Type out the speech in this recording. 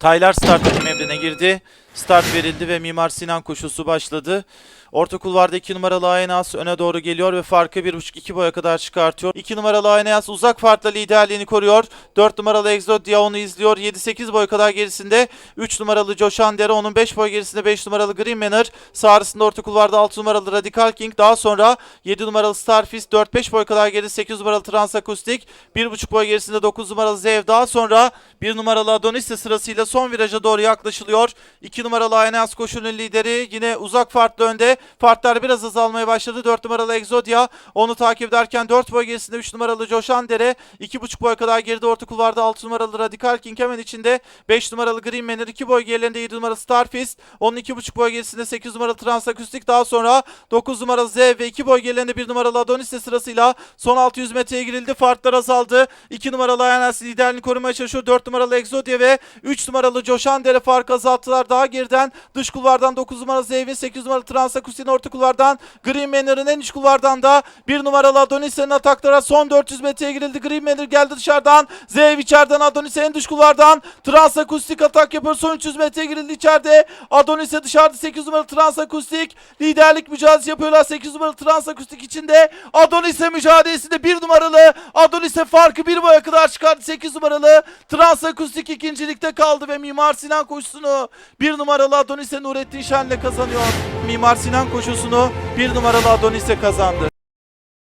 Taylar start emrine girdi. Start verildi ve Mimar Sinan koşusu başladı. Orta kulvarda 2 numaralı Aynas öne doğru geliyor ve farkı 1.5-2 boya kadar çıkartıyor. 2 numaralı Aynas uzak farkla liderliğini koruyor. 4 numaralı Exodia onu izliyor. 7-8 boy kadar gerisinde 3 numaralı Joshan Dere onun 5 boy gerisinde 5 numaralı Green Manor. Sağrısında orta kulvarda 6 numaralı Radical King. Daha sonra 7 numaralı Starfist 4-5 boy kadar geri 8 numaralı Transakustik. 1.5 boy gerisinde 9 numaralı Zev. Daha sonra 1 numaralı Adonis de sırasıyla son viraja doğru yaklaşılıyor. 2 numaralı Aynas koşunun lideri yine uzak farklı önde. Farklar biraz azalmaya başladı. 4 numaralı Exodia onu takip ederken 4 boy gerisinde 3 numaralı Coşan Dere. 2.5 boy kadar geride orta kulvarda 6 numaralı Radical King hemen içinde 5 numaralı Green Manor 2 boy gerilerinde 7 numaralı Starfist. Onun 2.5 boy gerisinde 8 numaralı Transakustik daha sonra 9 numaralı Z ve 2 boy gerilerinde 1 numaralı Adonis sırasıyla son 600 metreye girildi. Farklar azaldı. 2 numaralı Ayanas liderliğini korumaya çalışıyor. 4 numaralı Exodia ve 3 numaralı Coşan Dere farkı azalttılar. Daha geriden dış kulvardan 9 numaralı Zevin 8 numaralı Transakustik'in orta kulvardan Green Manor'ın en iç kulvardan da 1 numaralı Adonis'in ataklara son 400 metreye girildi. Green Manor geldi dışarıdan. Zev içeriden Adonis'e en dış kulvardan Transakustik atak yapıyor. Son 300 metreye girildi içeride. Adonis'e dışarıda 8 numaralı Transakustik liderlik mücadelesi yapıyorlar. 8 numaralı Transakustik içinde Adonis'e mücadelesinde 1 numaralı Adonis'e farkı bir boya kadar çıkardı. 8 numaralı Transakustik ikincilikte kaldı ve Mimar Sinan koşusunu 1 numaralı Adonis'e Nurettin Şen'le kazanıyor. Mimar Sinan koşusunu 1 numaralı Adonis'e kazandı.